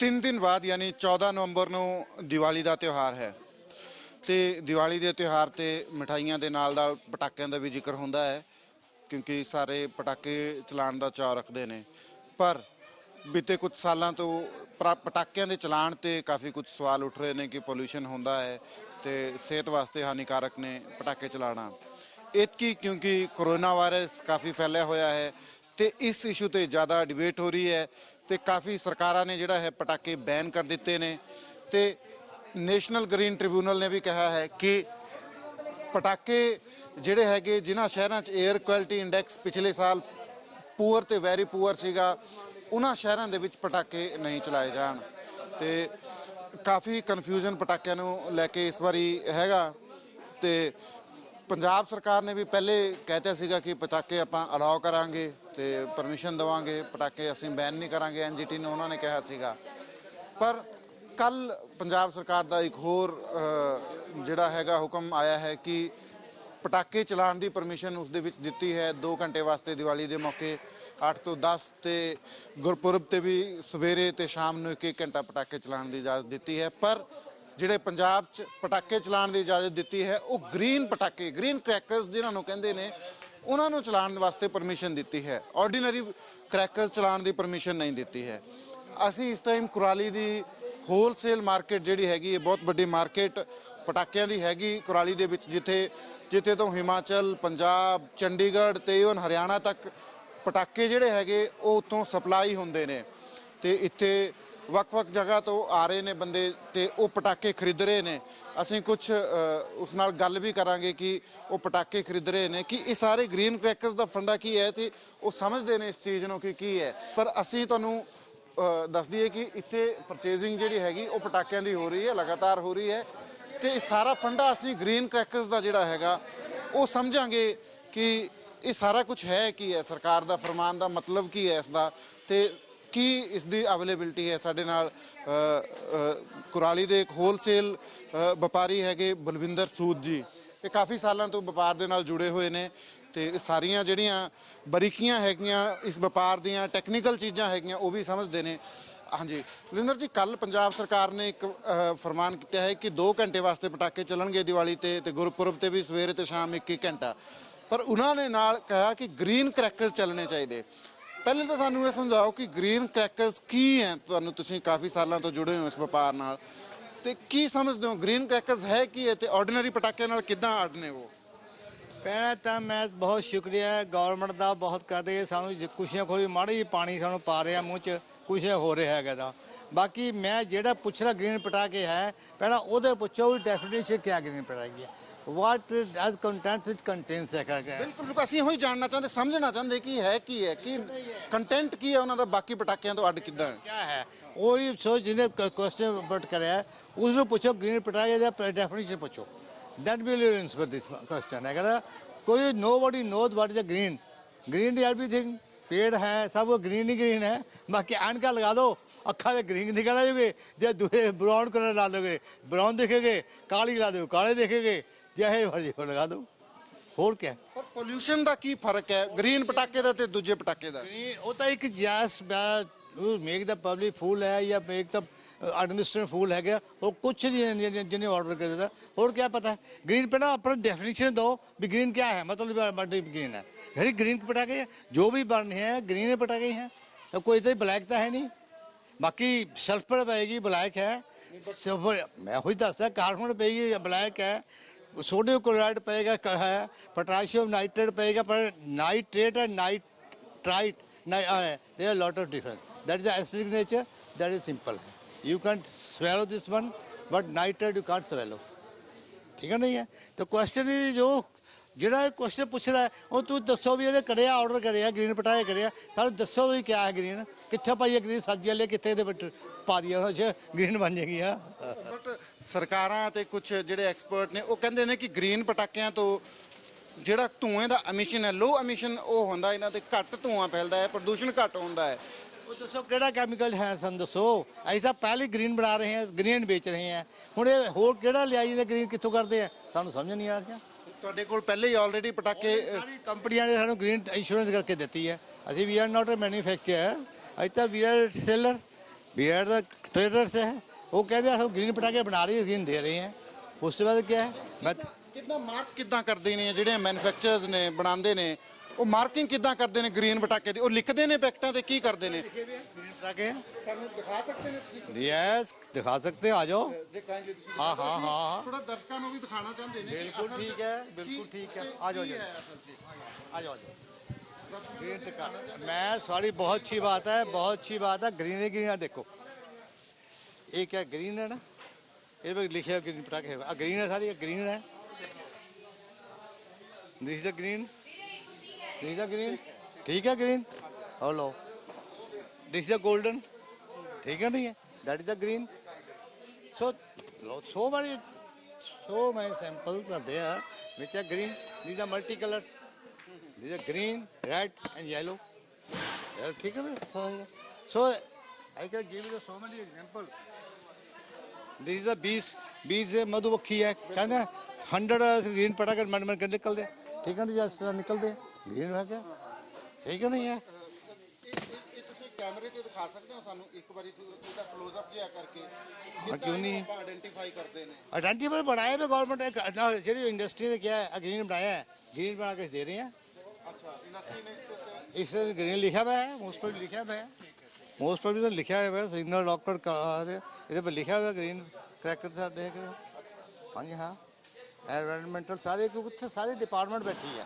ਤਿੰਨ ਦਿਨ ਬਾਅਦ ਯਾਨੀ 14 ਨਵੰਬਰ ਨੂੰ ਦੀਵਾਲੀ ਦਾ ਤਿਉਹਾਰ ਹੈ। ਤੇ ਦੀਵਾਲੀ ਦੇ ਤਿਉਹਾਰ ਤੇ ਮਠਾਈਆਂ ਦੇ ਨਾਲ ਦਾ ਪਟਾਕਿਆਂ ਦਾ ਵੀ ਜ਼ਿਕਰ ਹੁੰਦਾ ਹੈ, ਕਿਉਂਕਿ ਸਾਰੇ ਪਟਾਕੇ ਚਲਾਉਣ ਦਾ ਚਾਅ ਰੱਖਦੇ ਨੇ। ਪਰ ਬੀਤੇ ਕੁਝ ਸਾਲਾਂ ਤੋਂ ਪਰਾ- ਪਟਾਕਿਆਂ ਦੇ ਚਲਾਣ ਤੇ ਕਾਫੀ ਕੁਝ ਸਵਾਲ ਉੱਠ ਰਹੇ ਨੇ ਕਿ ਪੋਲੂਸ਼ਨ ਹੁੰਦਾ ਹੈ ਤੇ ਸਿਹਤ ਵਾਸਤੇ ਹਾਨੀਕਾਰਕ ਨੇ ਪਟਾਕੇ ਚਲਾਉਣਾ। ਇਤਕੀ ਕਿਉਂਕਿ ਕਰੋਨਾ ਵਾਇਰਸ ਕਾਫੀ ਫੈਲਿਆ ਹੋਇਆ ਹੈ ਤੇ ਇਸ ਇਸ਼ੂ ਤੇ ਜ਼ਿਆਦਾ ਡਿਬੇਟ ਹੋ ਰਹੀ ਹੈ ਤੇ ਕਾਫੀ ਸਰਕਾਰਾਂ ਨੇ ਜਿਹੜਾ ਹੈ ਪਟਾਕੇ ਬੈਨ ਕਰ ਦਿੱਤੇ ਨੇ ਤੇ ਨੈਸ਼ਨਲ ਗ੍ਰੀਨ ਟ੍ਰਿਬਿਊਨਲ ਨੇ ਵੀ ਕਿਹਾ ਹੈ ਕਿ ਪਟਾਕੇ ਜਿਹੜੇ ਹੈਗੇ ਜਿਨ੍ਹਾਂ ਸ਼ਹਿਰਾਂ 'ਚ 에ਅਰ ਕੁਆਲਿਟੀ ਇੰਡੈਕਸ ਪਿਛਲੇ ਸਾਲ ਪੂਅਰ ਤੇ ਵੈਰੀ ਪੂਅਰ ਸੀਗਾ, ਉਹਨਾਂ ਸ਼ਹਿਰਾਂ ਦੇ ਵਿੱਚ ਪਟਾਕੇ ਨਹੀਂ ਚਲਾਏ ਜਾਣ। ਤੇ ਕਾਫੀ ਕਨਫਿਊਜ਼ਨ ਪਟਾਕਿਆਂ ਨੂੰ ਲੈ ਕੇ ਇਸ ਵਾਰੀ ਹੈਗਾ ਤੇ ਪੰਜਾਬ ਸਰਕਾਰ ਨੇ ਵੀ ਪਹਿਲੇ ਕਹਿਤਾ ਸੀਗਾ ਕਿ ਪਟਾਕੇ ਆਪਾਂ ਅਲਾਉ ਕਰਾਂਗੇ ਤੇ ਪਰਮਿਸ਼ਨ ਦਵਾਂਗੇ, ਪਟਾਕੇ ਅਸੀਂ ਬੈਨ ਨਹੀਂ ਕਰਾਂਗੇ ਐਨਜੀਟੀ ਨੇ ਉਹਨਾਂ ਨੇ ਕਿਹਾ ਸੀਗਾ। ਪਰ ਕੱਲ ਪੰਜਾਬ ਸਰਕਾਰ ਦਾ ਇੱਕ ਹੋਰ ਜਿਹੜਾ ਹੈਗਾ ਹੁਕਮ ਆਇਆ ਹੈ ਕਿ ਪਟਾਕੇ ਚਲਾਉਣ ਦੀ ਪਰਮਿਸ਼ਨ ਉਸ ਦੇ ਵਿੱਚ ਦਿੱਤੀ ਹੈ। 2 ਘੰਟੇ ਵਾਸਤੇ ਦੀਵਾਲੀ ਦੇ ਮੌਕੇ 8 ਤੋਂ 10 ਤੇ ਗੁਰਪੁਰਬ ਤੇ ਵੀ ਸਵੇਰੇ ਤੇ ਸ਼ਾਮ ਨੂੰ ਇੱਕ ਇੱਕ ਘੰਟਾ ਪਟਾਕੇ ਚਲਾਉਣ ਦੀ ਇਜਾਜ਼ਤ ਦਿੱਤੀ ਹੈ। ਪਰ ਜਿਹੜੇ ਪੰਜਾਬ 'ਚ ਪਟਾਕੇ ਚਲਾਉਣ ਦੀ ਇਜਾਜ਼ਤ ਦਿੱਤੀ ਹੈ, ਉਹ ਗ੍ਰੀਨ ਪਟਾਕੇ, ਗ੍ਰੀਨ ਕ੍ਰੈਕਰਸ ਜਿਨ੍ਹਾਂ ਨੂੰ ਕਹਿੰਦੇ ਨੇ, ਉਹਨਾਂ ਨੂੰ ਚਲਾਉਣ ਵਾਸਤੇ ਪਰਮਿਸ਼ਨ ਦਿੱਤੀ ਹੈ। ਆਰਡੀਨਰੀ ਕ੍ਰੈਕਰਸ ਚਲਾਉਣ ਦੀ ਪਰਮਿਸ਼ਨ ਨਹੀਂ ਦਿੱਤੀ ਹੈ। ਅਸੀਂ ਇਸ ਟਾਈਮ ਕੁਰਾਲੀ ਦੀ ਹੋਲਸੇਲ ਮਾਰਕੀਟ ਜਿਹੜੀ ਹੈਗੀ ਹੈ, ਬਹੁਤ ਵੱਡੀ ਮਾਰਕੀਟ ਪਟਾਕਿਆਂ ਦੀ ਹੈਗੀ ਕੁਰਾਲੀ ਦੇ ਵਿੱਚ, ਜਿੱਥੇ ਜਿੱਥੇ ਤੋਂ ਹਿਮਾਚਲ, ਪੰਜਾਬ, ਚੰਡੀਗੜ੍ਹ ਤੇ ਇਵਨ ਹਰਿਆਣਾ ਤੱਕ ਪਟਾਕੇ ਜਿਹੜੇ ਹੈਗੇ, ਉਹ ਉੱਥੋਂ ਸਪਲਾਈ ਹੁੰਦੇ ਨੇ। ਤੇ ਇੱਥੇ ਵੱਖ-ਵੱਖ ਜਗ੍ਹਾ ਤੋਂ ਆ ਰਹੇ ਨੇ ਬੰਦੇ ਤੇ ਉਹ ਪਟਾਕੇ ਖਰੀਦ ਰਹੇ ਨੇ। ਅਸੀਂ ਕੁਝ ਉਸ ਨਾਲ ਗੱਲ ਵੀ ਕਰਾਂਗੇ ਕਿ ਉਹ ਪਟਾਕੇ ਖਰੀਦ ਰਹੇ ਨੇ ਕਿ ਇਹ ਸਾਰੇ ਗ੍ਰੀਨ ਕ੍ਰੈਕਰਸ ਦਾ ਫੰਡਾ ਕੀ ਹੈ ਤੇ ਉਹ ਸਮਝਦੇ ਨੇ ਇਸ ਚੀਜ਼ ਨੂੰ ਕਿ ਕੀ ਹੈ। ਪਰ ਅਸੀਂ ਤੁਹਾਨੂੰ ਅ, ਦੱਸ ਦਈਏ ਕਿ ਇੱਥੇ ਪਰਚੇਜ਼ਿੰਗ ਜਿਹੜੀ ਹੈਗੀ ਉਹ ਪਟਾਕਿਆਂ ਦੀ ਹੋ ਰਹੀ ਹੈ ਲਗਾਤਾਰ ਹੋ ਰਹੀ ਹੈ ਤੇ ਇਹ ਸਾਰਾ ਫੰਡਾ ਅਸੀਂ ਗ੍ਰੀਨ ਕ੍ਰੈਕਰਸ ਦਾ ਜਿਹੜਾ ਹੈਗਾ ਉਹ ਸਮਝਾਂਗੇ ਕਿ ਇਹ ਸਾਰਾ ਕੁਝ ਹੈ ਕੀ ਹੈ ਸਰਕਾਰ ਦਾ ਫਰਮਾਨ ਦਾ ਮਤਲਬ ਕੀ ਹੈ ਇਸ ਦਾ ਤੇ ਕੀ ਇਸ ਦੀ ਅਵੇਲੇਬਿਲਟੀ ਹੈ? ਸਾਡੇ ਨਾਲ ਕੁਰਾਲੀ ਦੇ ਇੱਕ ਹੋਲਸੇਲ ਵਪਾਰੀ ਹੈਗੇ ਬਲਵਿੰਦਰ ਸੂਦ ਜੀ। ਇਹ ਕਾਫੀ ਸਾਲਾਂ ਤੋਂ ਵਪਾਰ ਦੇ ਨਾਲ ਜੁੜੇ ਹੋਏ ਨੇ ਤੇ ਸਾਰੀਆਂ ਜਿਹੜੀਆਂ ਬਰੀਕੀਆਂ ਹੈਗੀਆਂ ਇਸ ਵਪਾਰ ਦੀਆਂ ਟੈਕਨੀਕਲ ਚੀਜ਼ਾਂ ਹੈਗੀਆਂ, ਉਹ ਵੀ ਸਮਝਦੇ ਨੇ। ਹਾਂਜੀ, ਬਲਵਿੰਦਰ ਜੀ ਕੱਲ ਪੰਜਾਬ ਸਰਕਾਰ ਨੇ ਇੱਕ ਫਰਮਾਨ ਕੀਤਾ ਹੈ ਕਿ 2 ਘੰਟੇ ਵਾਸਤੇ ਪਟਾਕੇ ਚੱਲਣਗੇ ਦੀਵਾਲੀ ਤੇ ਤੇ ਗੁਰਪੁਰਬ ਤੇ ਵੀ ਸਵੇਰੇ ਤੇ ਸ਼ਾਮ ਇੱਕ ਇੱਕ ਘੰਟਾ। ਪਰ ਉਹਨਾਂ ਨੇ ਨਾਲ ਕਿਹਾ ਕਿ ਗ੍ਰੀਨ ਕ੍ਰੈਕਰਸ ਚੱਲਣੇ ਚਾਹੀਦੇ। ਪਹਿਲੇ ਤਾਂ ਸਾਨੂੰ ਇਹ ਸਮਝਾਓ ਕਿ ਗ੍ਰੀਨ ਕ੍ਰੈਕਰਸ ਕੀ ਹੈ ਤੁਹਾਨੂੰ ਤੁਸੀਂ ਕਾਫੀ ਸਾਲਾਂ ਤੋਂ ਜੁੜੇ ਹੋ ਇਸ ਵਪਾਰ ਨਾਲ। ਤੇ ਕੀ ਸਮਝਦੇ ਹੋ ਗ੍ਰੀਨ ਕ੍ਰੈਕਰਸ ਹੈ ਕੀ ਹੈ ਤੇ ਆਰਡੀਨਰੀ ਪਟਾਕੇ ਨਾਲ ਕਿੱਦਾਂ ਅੱਡ ਨੇ ਉਹ? ਪਹਿਲਾਂ ਤਾਂ ਮੈਂ ਬਹੁਤ ਸ਼ੁਕਰੀਆ ਗਵਰਨਮੈਂਟ ਦਾ ਬਹੁਤ ਕਰਦੇ ਸਾਨੂੰ ਜੇ ਖੁਸ਼ੀਆਂ ਖੋਲੀ ਮਾੜੀ ਜਿਹੀ ਪਾਣੀ ਸਾਨੂੰ ਪਾ ਰਿਹਾ ਮੂੰਹ 'ਚ, ਕੁਛ ਹੋ ਰਿਹਾ ਹੈਗਾ ਦਾ। ਬਾਕੀ ਮੈਂ ਜਿਹੜਾ ਪੁੱਛਣਾ ਗ੍ਰੀਨ ਪਟਾਕੇ ਹੈ, ਪਹਿਲਾਂ ਉਹਦੇ ਪੁੱਛੋ ਵੀ ਡੈਫੀਨੇਸ਼ਨ ਕਿਆ ਗ੍ਰੀਨ ਪਟਾਕੇ ਹੈ। ਵਾਟ ਐਸ ਕੰਟੈਂਟ ਵਿਚ ਕੰਟੇਨਸ ਹੈ ਕਰਕੇ ਬਿਲਕੁਲ ਬਿਲਕੁਲ ਅਸੀਂ ਇਹੋ ਹੀ ਜਾਣਨਾ ਚਾਹੁੰਦੇ ਸਮਝਣਾ ਚਾਹੁੰਦੇ ਕਿ ਹੈ ਕੀ ਹੈ ਕਿ ਕੰਟੈਂਟ ਕੀ ਹੈ ਉਹਨਾਂ ਦਾ ਬਾਕੀ ਪਟਾਕਿਆਂ ਤੋਂ ਅੱਡ ਕਿੱਦਾਂ ਹੈ ਕਿਆ ਹੈ ਉਹੀ ਸੋ ਜਿਹਨੇ ਕੁਐਸਚਨ ਬਟ ਕਰਿਆ ਉਸ ਨੂੰ ਪੁੱਛੋ ਗ੍ਰੀਨ ਪਟਾਕੇ ਦਾ ਡੈਫੀਨੇਸ਼ਨ ਪੁੱਛੋ that will answer this question है अगर कोई nobody knows what is a green green is everything पेड़ है सब ग्रीन ही ग्रीन है बाकी ਐਨਕਾਂ ਲਗਾ ਦੋ ਅੱਖਾਂ ਦੇ ਗ੍ਰੀਨ ਨਿਕਲ ਆਜੂਗੇ ਜੇ ਦੂਏ ਬ੍ਰਾਊਨ ਕਲਰ ਲਾ ਦੋਗੇ ਬ੍ਰਾਊਨ ਦਿਖੇਗੇ ਕਾਲੀ ਲਾ ਦਿਓ ਕਾਲੇ ਦਿਖੇਗੇ ਜਿਹੇ ਮਰਜ਼ੀ ਹੋ ਲਗਾ ਦੋ ਹੋਰ ਕੀ ਪਰ ਪੋਲੂਸ਼ਨ ਦਾ ਕੀ ਫ਼ਰਕ ਹੈ? ਗ੍ਰੀਨ ਪਟਾਕੇ ਦਾ ਤੇ ਦੂਜੇ ਪਟਾਕੇ ਦਾ? ਉਹ ਤਾਂ ਇੱਕ ਜੈਸ ਮੇਕ ਦਾ ਪਬਲਿਕ ਫੂਲ ਹੈ ਜਾਂ ਮੇਕ ਦਾ ਐਡਮਿਨਿਸਟ੍ਰੇਸ਼ਨ ਫੂਲ ਹੈਗਾ ਉਹ ਕੁਝ ਨਹੀਂ ਜਿਹਨੇ ਆਰਡਰ ਕਰ ਦਿੱਤਾ ਹੋਰ ਕੀ ਪਤਾ? ਗ੍ਰੀਨ ਪਟਾ ਆਪਣਾ ਡੈਫੀਨੇਸ਼ਨ ਦਿਓ ਵੀ ਗ੍ਰੀਨ ਕੀ ਹੈ। ਮਤਲਬ ਬਾਡੀ ਗ੍ਰੀਨ ਹੈ। ਜਿਹੜੀ ਗ੍ਰੀਨ ਪਟਾਕੇ ਜੋ ਵੀ ਬਣ ਹੈ ਗ੍ਰੀਨ ਪਟਾਕੇ ਹੈ ਕੋਈ ਤਾਂ ਬਲੈਕ ਤਾਂ ਹੈ ਨਹੀਂ। ਬਾਕੀ ਸਲਫਰ ਪਏਗੀ ਬਲੈਕ ਹੈ। ਮੈਂ ਹੋਈ ਦੱਸਿਆ ਕਾਰਬਨ ਪਏਗੀ ਬਲੈਕ ਹੈ। ਸੋਡੀਅਮ ਕਲੋਰਾਈਡ ਪਏਗਾ, ਕ- ਹੈ, ਪੋਟਾਸ਼ੀਅਮ ਨਾਈਟ੍ਰੇਟ ਪਏਗਾ, ਪਰ nitrate and nitrite there are a lot of difference. That is the acidic nature, that is simple. You can't swallow this one, but nitrate you ਠੀਕ ਹੈ ਨਹੀਂ ਹੈ ਤਾਂ ਕੁਐਸਚਨ ਹੀ ਜੋ, ਜਿਹੜਾ ਕੁਐਸਚਨ ਪੁੱਛਦਾ ਉਹ ਤੂੰ ਦੱਸੋ ਵੀ ਇਹਨੇ ਕਰਿਆ ਆਰਡਰ ਕਰਿਆ ਗ੍ਰੀਨ ਪਟਾਏ ਕਰਿਆ ਸਾਨੂੰ ਦੱਸੋ ਤੁਸੀਂ ਕਿਆ ਹੈ ਗ੍ਰੀਨ ਕਿੱਥੇ ਪਾਈਏ ਗ੍ਰੀਨ ਸਬਜ਼ੀਆਂ ਲੈ ਕਿੱਥੇ ਦੇ ਵਿੱਚ ਪਾ ਦਿਆ ਉਹ ਚ ਗ੍ਰੀਨ ਬਣ ਜਾਏਗੀ ਆ ਬਟ ਸਰਕਾਰਾਂ ਤੇ ਕੁਝ ਜਿਹੜੇ ਐਕਸਪਰਟ ਨੇ ਉਹ ਕਹਿੰਦੇ ਨੇ ਕਿ ਗ੍ਰੀਨ ਪਟਾਕਿਆਂ ਤੋਂ ਜਿਹੜਾ ਧੂਏ ਦਾ ਐਮਿਸ਼ਨ ਹੈ ਲੋ ਐਮਿਸ਼ਨ ਉਹ ਹੁੰਦਾ ਇਹਨਾਂ ਤੇ ਘੱਟ ਧੂਆਂ ਫੈਲਦਾ ਹੈ ਪ੍ਰਦੂਸ਼ਣ ਘੱਟ ਹੁੰਦਾ ਹੈ। ਉਹ ਦੱਸੋ ਕਿਹੜਾ ਕੈਮੀਕਲ ਹੈ ਸਾਨੂੰ ਦੱਸੋ? ਅਸੀਂ ਤਾਂ ਪਹਿਲੇ ਗ੍ਰੀਨ ਬਣਾ ਰਹੇ ਹਾਂ ਗ੍ਰੀਨ ਵੇਚ ਰਹੇ ਹਾਂ। ਹੁਣ ਇਹ ਹੋਰ ਕਿਹੜਾ ਲਿਆਈ ਦੇ ਗ੍ਰੀਨ ਕਿੱਥੋਂ ਕਰਦੇ ਆ? ਸਾਨੂੰ ਸਮਝ ਨਹੀਂ ਆ ਰਿਹਾ। ਤੁਹਾਡੇ ਕੋਲ ਪਹਿਲੇ ਹੀ ਆਲਰੇਡੀ ਪਟਾਕੇ ਸਾਰੀ ਕੰਪਨੀਆਂ ਨੇ ਸਾਨੂੰ ਗ੍ਰੀਨ ਇੰਸ਼ੋਰੈਂਸ ਕਰਕੇ ਦਿੱਤੀ ਹੈ। ਅਸੀਂ ਵੀ ਆਰ ਨਾਟ ਅ ਮੈਨੂਫੈਕਚਰਰ ਅਸੀਂ ਤਾਂ we are seller B R the trader से है वो कहते हैं हम ग्रीन पटाखे बना रही है ग्रीन दे रहे हैं उसके बाद क्या है मैं ਕਿੱਦਾਂ ਮਾਰਕ ਕਿੱਦਾਂ ਕਰਦੇ ਨੇ ਜਿਹੜੇ ਮੈਨੂਫੈਕਚਰਰਸ ਨੇ ਬਣਾਉਂਦੇ ਨੇ ਉਹ ਮਾਰਕਿੰਗ ਕਿੱਦਾਂ ਕਰਦੇ ਨੇ ਗ੍ਰੀਨ ਪਟਾਕੇ ਦੀ ਉਹ ਲਿਖਦੇ ਨੇ ਪੈਕਟਾਂ ਤੇ ਕੀ ਕਰਦੇ ਨੇ ग्रीन पटाखे हैं ਸਾਨੂੰ ਦਿਖਾ ਸਕਦੇ ਨੇ ਤੁਸੀਂ यस दिखा सकते हैं आ जाओ ਜੇ ਕਹਾਂਗੇ ਤੁਸੀਂ हाँ हाँ हाँ हाँ ਥੋੜਾ ਦਰਸ਼ਕਾਂ ਨੂੰ ਵੀ ਦਿਖਾਣਾ ਚਾਹੁੰਦੇ ਨੇ ਕਿ बिल्कुल ਅਸਲ 'ਚ ठीक है ਕੀ- बिल्कुल ठीक है ਕੀ- आ जाओ ਕੀ आ ਹੈ जाओ ਅਸਲ 'ਚ? आ जाओ आ जाओ ਦਰਸ਼ਕਾਂ ਨੂੰ ग्रीन से मैं सॉरी बहुत अच्छी बात है, बहुत अच्छी बात है। ग्रीन है ग्रीन है? देखो। ये क्या ग्रीन है ना? ये पे लिखे है ग्रीन पटाखे। ग्रीन है सारी ग्रीन है। दिस ग्रीन दिस ग्रीन ठीक है ग्रीन और लो दिस द गोल्डन ठीक है नहीं है? That is the green so so many so many samples are there, which are green. These are multicolors These are green, red, and yellow. ठीक है ना so I can give you so many example. These are bees. Bees है मधुमक्खी है कहते हैं hundred green पटाकर मन मन कर निकलते ठीक है ना जिस तरह निकलते ग्रीन है क्या ਸਹੀ ਕਿ ਨਹੀਂ ਹੈ ਕੈਮਰੇ ਤੇ ਦਿਖਾ ਸਕਦੇ ਹੋ ਸਾਨੂੰ ਇੱਕ ਵਾਰੀ ਇਹਦਾ ক্লোਜ਼ ਅਪ ਜਿਆ ਕਰਕੇ ਹਾਂ ਕਿਉਂ ਨਹੀਂ ਆਇਡੈਂਟੀਫਾਈ ਕਰਦੇ ਨੇ ਆਇਡੈਂਟੀਫਾਈ ਬਣਾਇਆ ਵੀ ਗਵਰਨਮੈਂਟ ਜਿਹੜੀ ਇੰਡਸਟਰੀ ਨੇ ਕਿਹਾ ਹੈ ਗ੍ਰੀਨ ਬਣਾਇਆ ਹੈ ਗ੍ਰੀਨ ਬਣਾ ਕੇ ਦੇ ਰਹੇ ਆ ਅੱਛਾ ਇੰਡਸਟਰੀ ਨੇ ਇਸ ਤੋਂ ਸੇ- इसमें ग्रीन लिखा हुआ है उस पर भी लिखा हुआ है उस पर भी तो लिखा हुआ है सिग्नल डॉक्टर का इधर पर लिखा हुआ है ग्रीन क्रैकर से देख हाँ जी हाँ एनवायरमेंटल सारे क्योंकि उत्थे सारी डिपार्टमेंट बैठी है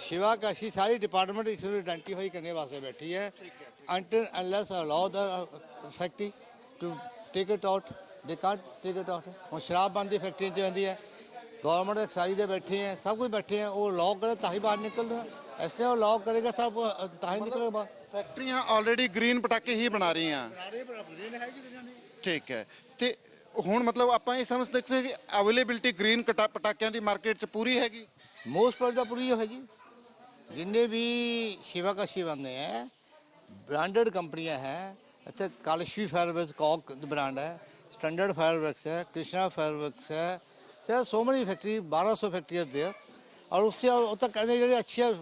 शिवा काशी सारी डिपार्टमेंट इसमें आइडेंटिफाई करने वास्ते बैठी है until unless allow the factory to take it out they can't take it out ਹੁਣ ਸ਼ਰਾਬ ਬੰਦ ਦੀ ਫੈਕਟਰੀ ਚ ਜਾਂਦੀ ਹੈ ਗਵਰਨਮੈਂਟ ਐਕਸਾਈਜ਼ ਦੇ ਬੈਠੇ ਹੈ ਸਭ ਕੁਝ ਬੈਠੇ ਹੈ ਉਹ ਲੌਕ ਕਰੇ ਤਾਂ ਹੀ ਬਾਹਰ ਨਿਕਲਦੇ ਹੈ ਐਸੇ ਉਹ ਲੌਕ ਕਰੇਗਾ ਸਭ ਅ, ਤਾਂ ਹੀ ਨਿਕਲੇਗਾ ਬਾਹਰ ਫੈਕਟਰੀਆਂ ਆਲਰੇਡੀ ਗ੍ਰੀਨ ਪਟਾਕੇ ਹੀ ਬਣਾ ਰਹੀਆਂ ਸਾਰੇ ਗ੍ਰੀਨ ਹੈ ਜੀ ਗ੍ਰੀਨ ਠੀਕ ਹੈ ਤੇ ਹੁਣ ਮਤਲਬ ਆਪਾਂ ਇਹ ਸਮਝ ਸਕਦੇ ਕਿ ਅਵੇਲੇਬਿਲਟੀ ਗ੍ਰੀਨ ਪਟਾਕਿਆਂ ਦੀ ਮਾਰਕੀਟ 'ਚ ਪੂਰੀ ਹੈਗੀ ਮੋਸਟ ਪਰ ਦਾ ਪੂਰੀ ਹੈ ਜੀ ਜਿੰਨੇ ਵੀ ਸ਼ਿਵਾ ਕਾਸ਼ੀ ਬੰਦੇ ਹੈ ਬ੍ਰਾਂਡਡ ਕੰਪਨੀਆਂ ਹੈ ਇੱਥੇ ਕਾਲਸ਼ਵੀ ਫਾਇਰਵਰਕਸ ਕੌਕ ਬ੍ਰਾਂਡ ਹੈ ਸਟੈਂਡਰਡ ਫਾਇਰਵਰਕਸ है कृष्णा फायरवर्क्स है sir so many factory 1200 factory there और उससे और ਉਹ ਤਾਂ ਕਹਿੰਦੇ ਜਿਹੜੇ ਅੱਛੇ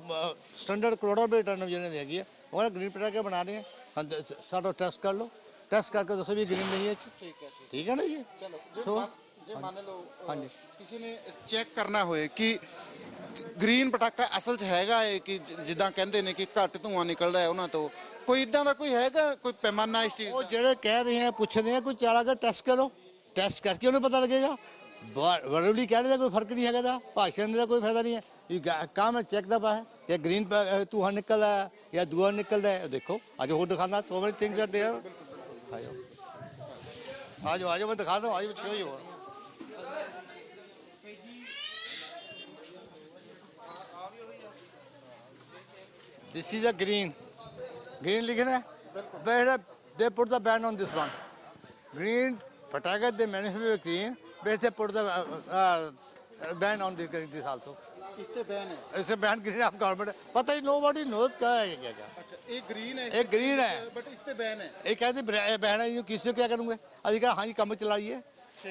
ਸਟੈਂਡਰਡ ਕਰੋੜਾਂ ਰੁਪਏ ਟਰਨ ਜਿਹਨੇ ਹੈਗੀ ਹੈ ਉਹਨਾਂ ਗ੍ਰੀਨ ਪਟਾਕੇ ਬਣਾ ਰਹੇ ਹੈ ਸਾਡਾ ਟੈਸਟ ਕਰ ਲਓ ਟੈਸਟ ਕਰਕੇ ਦੱਸੋ ਵੀ ਗ੍ਰੀਨ ਨਹੀਂ ਹੈ ਇਹ 'ਚ। ਠੀਕ ਹੈ ਠੀਕ ਹੈ ਨਾ ਜੀ ਚਲੋ ਜੇ ਸੋ- ਮੰਨ- ਜੇ ਮੰਨ ਲਓ ਅ, ਹਾਂਜੀ। ਕਿਸੇ ਨੇ ਚੈੱਕ ਕਰਨਾ ਹੋਏ ਕਿ ਗ੍ਰੀਨ ਪਟਾਕਾ ਅਸਲ 'ਚ ਹੈਗਾ ਹੈ ਕਿ ਜ- ਜਿੱਦਾਂ ਕਹਿੰਦੇ ਨੇ ਕਿ ਘੱਟ ਧੂਆਂ ਨਿਕਲਦਾ ਹੈ ਉਹਨਾਂ ਤੋਂ ਕੋਈ ਇਦਾਂ ਦਾ ਕੋਈ ਹੈਗਾ ਕੋਈ ਪੈਮਾਨਾ ਇਸ ਚੀਜ਼ ਉਹ ਦਾ ਜਿਹੜੇ ਕਹਿ ਰਹੇ ਆ ਪੁੱਛ ਰਹੇ ਆ ਕੋਈ ਚਾਲਾ ਕੇ ਟੈਸਟ ਕਰੋ ਟੈਸਟ ਕਰਕੇ ਉਹਨੂੰ ਪਤਾ ਲੱਗੇਗਾ ਵਰਬਲੀ ਕਹਿਣੇ ਦਾ ਕੋਈ ਫਰਕ ਨਹੀਂ ਹੈਗਾ ਦਾ ਭਾਸ਼ਣ ਦਾ ਕੋਈ ਫਾਇਦਾ ਨਹੀਂ ਹੈ ਇਹ ਗਾ- ਕੰਮ ਹੈ ਚੈੱਕ ਦਾ ਪਾ ਹੈ ਕਿ ਗ੍ਰੀਨ ਧੂਆ ਨਿਕਲਦਾ ਹੈ ਜਾਂ ਦੂਆ ਨਿਕਲਦਾ ਹੈ ਦੇਖੋ ਅੱਜ ਹੋਰ ਦਿਖਾਣਾ so many things are there ਆਜੋ ਆਜੋ ਆਜੋ ਮੈਂ ਦਿਖਾ ਦੂੰ ਆਜੋ show you This is a green. Green लिखना है But they put the ban on this one. Green Pataka they manufacture green, but they put the uh, uh, ban on this, this also. ਇਸ ਤੇ ban ਹੈ ऐसे ban green आप government पता ही know body knows क्या है ये क्या क्या ਅੱਛਾ ਇਹ ਗ੍ਰੀਨ ਹੈ ਇਹ green ਹੈ। ਬਟ ਇਸ ਤੇ ਬੈਨ ਹੈ ये कहते बहना ये किससे क्या करूंगे अभी कहा हाँ जी कम चलाइए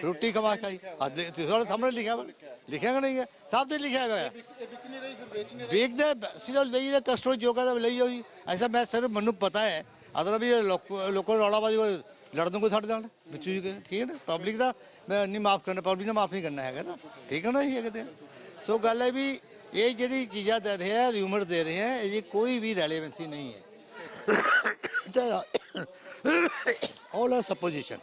रोटी कमा खाई हाँ, दे- थोड़ा सामने लिखा हुआ लिखेगा नहीं है साफ तो लिखा हुआ है ਇਹ ਵਿਕ ਨਹੀਂ ਰਹੀ ਫਿਰ ਵੇਚ ਨਹੀਂ ਵੇਖਦੇ ਸਿਰਫ ਲਈ ਦੇ ਕਸਟਮਰ ਜੋ ਕਹਿੰਦਾ ਲਈ ਹੋਈ ਐਸਾ ਮੈਂ ਸਿਰਫ ਮੈਨੂੰ ਪਤਾ ਹੈ ਅਦਰ ਵੀ ਇਹ ਲੋਕ ਲੋਕਾਂ ਨੂੰ ਰੌਲਾ ਬਾਜੀ ਕੋਈ ਲੜਨ ਨੂੰ ਕੋਈ ਸਾਡੇ ਨਾਲ? ਵਿੱਚ ਹੀ ਕਿ ਠੀਕ ਹੈ ਨਾ? ਪਬਲਿਕ ਦਾ ਮੈਂ ਨਹੀਂ ਮਾਫ ਕਰਨਾ ਪਬਲਿਕ ਨੇ ਮਾਫ ਨਹੀਂ ਕਰਨਾ ਹੈਗਾ ਨਾ। ਠੀਕ ਹੈ ਨਾ ਇਹ ਕਹਿੰਦੇ ਸੋ ਗੱਲ ਹੈ ਵੀ ਇਹ ਜਿਹੜੀ ਚੀਜ਼ਾਂ ਦੇ ਰਹੇ ਆ ਰਿਊਮਰ ਦੇ ਰਹੇ ਆ, ਇਹ ਕੋਈ ਵੀ ਰੈਲੇਵੈਂਸੀ ਨਹੀਂ ਹੈ। ਆਲ ਆਰ ਸਪੋਜੀਸ਼ਨ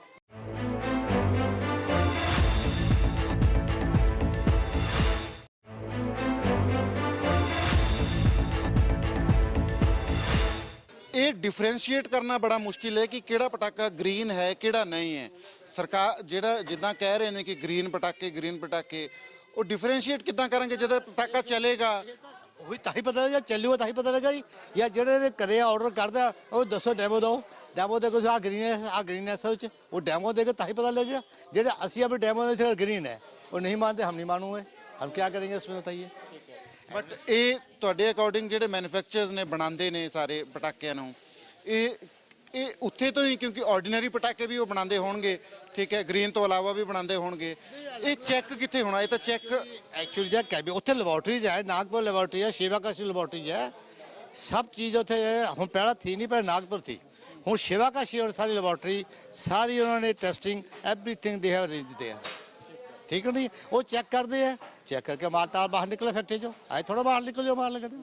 ये डिफरेंशिएट करना बड़ा मुश्किल है कि किड़ा पटाका ग्रीन है किड़ा नहीं है। सरकार, जिहड़ा जिदा कह रहे हैं कि ग्रीन पटाके ग्रीन पटाके वो डिफरेंशिएट किदा करेंगे? जब पटाका चलेगा। वही तो ही पता चलेगा तो ही पता लगेगा जी। या जो कदे ऑर्डर कर दिया वो दसो डेमो दो। डेमो देखो आ ग्रीन है, आ ग्रीन है सब वो डेमो देगा तो ही पता लगेगा। जेडे असी अभी डेमो ग्रीन है। वो नहीं मानते हम नहीं मानूँगे। हम क्या करेंगे, उसमें बताइए। ਬਟ ਇਹ ਤੁਹਾਡੇ ਅਕੋਰਡਿੰਗ ਜਿਹੜੇ ਮੈਨੂਫੈਕਚਰਰਸ ਨੇ ਬਣਾਉਂਦੇ ਨੇ ਸਾਰੇ ਪਟਾਕਿਆਂ ਨੂੰ, ਇਹ ਇਹ ਉੱਥੇ ਤੋਂ ਹੀ ਕਿਉਂਕਿ ਆਰਡੀਨਰੀ ਪਟਾਕੇ ਵੀ ਉਹ ਬਣਾਉਂਦੇ ਹੋਣਗੇ, ਠੀਕ ਹੈ ਗ੍ਰੀਨ ਤੋਂ ਇਲਾਵਾ ਵੀ ਬਣਾਉਂਦੇ ਹੋਣਗੇ। ਇਹ ਚੈੱਕ ਕਿੱਥੇ ਹੋਣਾ? ਇਹ ਤਾਂ ਚੈੱਕ ਐਕਚੁਅਲੀ ਜਿਹੜਾ ਕੈਬੀ ਉੱਥੇ ਲੈਬੋਰਟਰੀਜ਼ ਹੈ ਨਾਗਪੁਰ ਲੈਬੋਰਟਰੀ ਹੈ ਸ਼ਿਵਾ ਕਾਸ਼ੀ ਲੈਬੋਰਟਰੀ ਹੈ ਸਭ ਚੀਜ਼ ਉੱਥੇ ਹੁਣ ਪਹਿਲਾਂ ਥੀ ਨਹੀਂ ਪਰ ਨਾਗਪੁਰ ਥੀ। ਹੁਣ ਸ਼ੇਵਾ ਕਾਸ਼ੀ ਔਰ ਸਾਰੀ ਲੈਬੋਰਟਰੀ ਸਾਰੀ ਉਹਨਾਂ ਨੇ ਟੈਸਟਿੰਗ ਐਵਰੀਥਿੰਗ ਦੇ ਹੈਵ ਅਰੇਂਜਡ ਦੇ ਠੀਕ ਨਹੀਂ? ਉਹ ਚੈੱਕ ਕਰਦੇ ਆ। ਚੈੱਕ ਕਰਕੇ ਮਾਲ ਤਾਂ ਬਾਹਰ ਨਿਕਲੇ ਫੈਕਟਰੀ ਚੋਂ ਆਏ ਥੋੜਾ ਬਾਹਰ ਨਿਕਲ ਜਾਓ ਮਾਲ ਲਗਦੇ